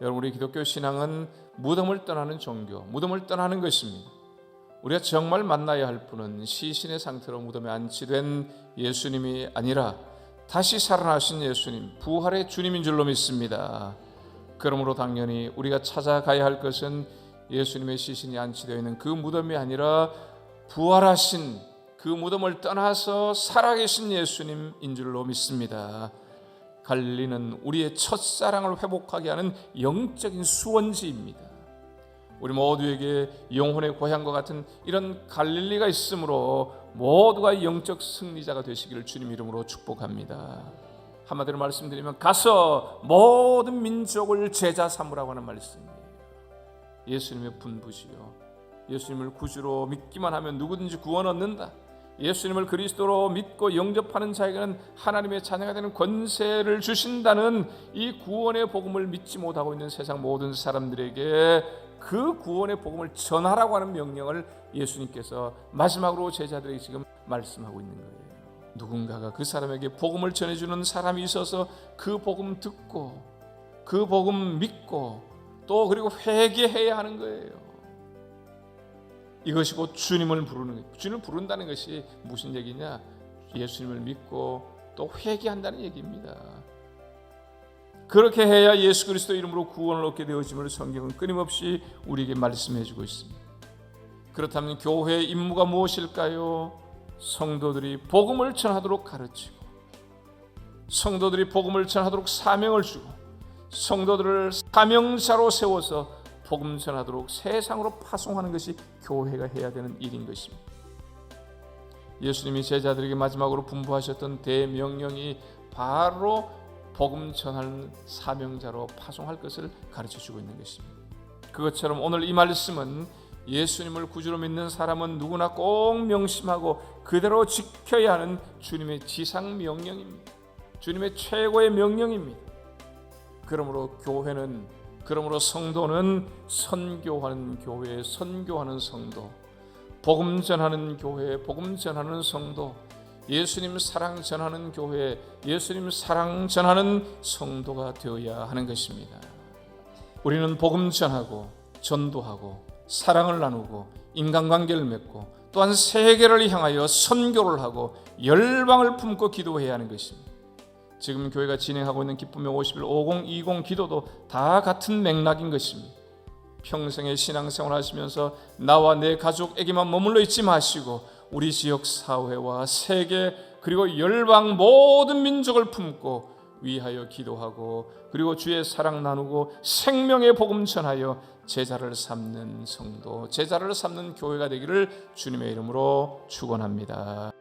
여러분 우리 기독교 신앙은 무덤을 떠나는 종교, 무덤을 떠나는 것입니다. 우리가 정말 만나야 할 분은 시신의 상태로 무덤에 안치된 예수님이 아니라 다시 살아나신 예수님, 부활의 주님인 줄로 믿습니다. 그러므로 당연히 우리가 찾아가야 할 것은 예수님의 시신이 안치되어 있는 그 무덤이 아니라 부활하신 그 무덤을 떠나서 살아계신 예수님인 줄로 믿습니다. 갈릴리는 우리의 첫사랑을 회복하게 하는 영적인 수원지입니다. 우리 모두에게 영혼의 고향과 같은 이런 갈릴리가 있으므로 모두가 영적 승리자가 되시기를 주님 이름으로 축복합니다. 한마디로 말씀드리면 가서 모든 민족을 제자 삼으라고 하는 말씀이에요. 예수님의 분부시요. 예수님을 구주로 믿기만 하면 누구든지 구원 얻는다. 예수님을 그리스도로 믿고 영접하는 자에게는 하나님의 자녀가 되는 권세를 주신다는 이 구원의 복음을 믿지 못하고 있는 세상 모든 사람들에게 그 구원의 복음을 전하라고 하는 명령을 예수님께서 마지막으로 제자들에게 지금 말씀하고 있는 거예요. 누군가가 그 사람에게 복음을 전해주는 사람이 있어서 그 복음 듣고 그 복음 믿고 또 그리고 회개해야 하는 거예요. 이것이 곧 주님을 부르는. 주님을 부른다는 것이 무슨 얘기냐? 예수님을 믿고 또 회개한다는 얘기입니다. 그렇게 해야 예수 그리스도 이름으로 구원을 얻게 되어짐을 성경은 끊임없이 우리에게 말씀해 주고 있습니다. 그렇다면 교회의 임무가 무엇일까요? 성도들이 복음을 전하도록 가르치고 성도들이 복음을 전하도록 사명을 주고 성도들을 사명자로 세워서 복음 전하도록 세상으로 파송하는 것이 교회가 해야 되는 일인 것입니다. 예수님이 제자들에게 마지막으로 분부하셨던 대명령이 바로 복음 전하는 사명자로 파송할 것을 가르쳐 주고 있는 것입니다. 그것처럼 오늘 이 말씀은 예수님을 구주로 믿는 사람은 누구나 꼭 명심하고 그대로 지켜야 하는 주님의 지상 명령입니다. 주님의 최고의 명령입니다. 그러므로 교회는 그러므로 성도는 선교하는 교회, 선교하는 성도, 복음 전하는 교회, 복음 전하는 성도, 예수님 사랑 전하는 교회, 예수님 사랑 전하는 성도가 되어야 하는 것입니다. 우리는 복음 전하고 전도하고 사랑을 나누고 인간관계를 맺고 또한 세계를 향하여 선교를 하고 열방을 품고 기도해야 하는 것입니다. 지금 교회가 진행하고 있는 기쁨의 50일 5020 기도도 다 같은 맥락인 것입니다. 평생의 신앙생활 하시면서 나와 내 가족에게만 머물러 있지 마시고 우리 지역 사회와 세계 그리고 열방 모든 민족을 품고 위하여 기도하고 그리고 주의 사랑 나누고 생명의 복음 전하여 제자를 삼는 성도, 제자를 삼는 교회가 되기를 주님의 이름으로 축원합니다.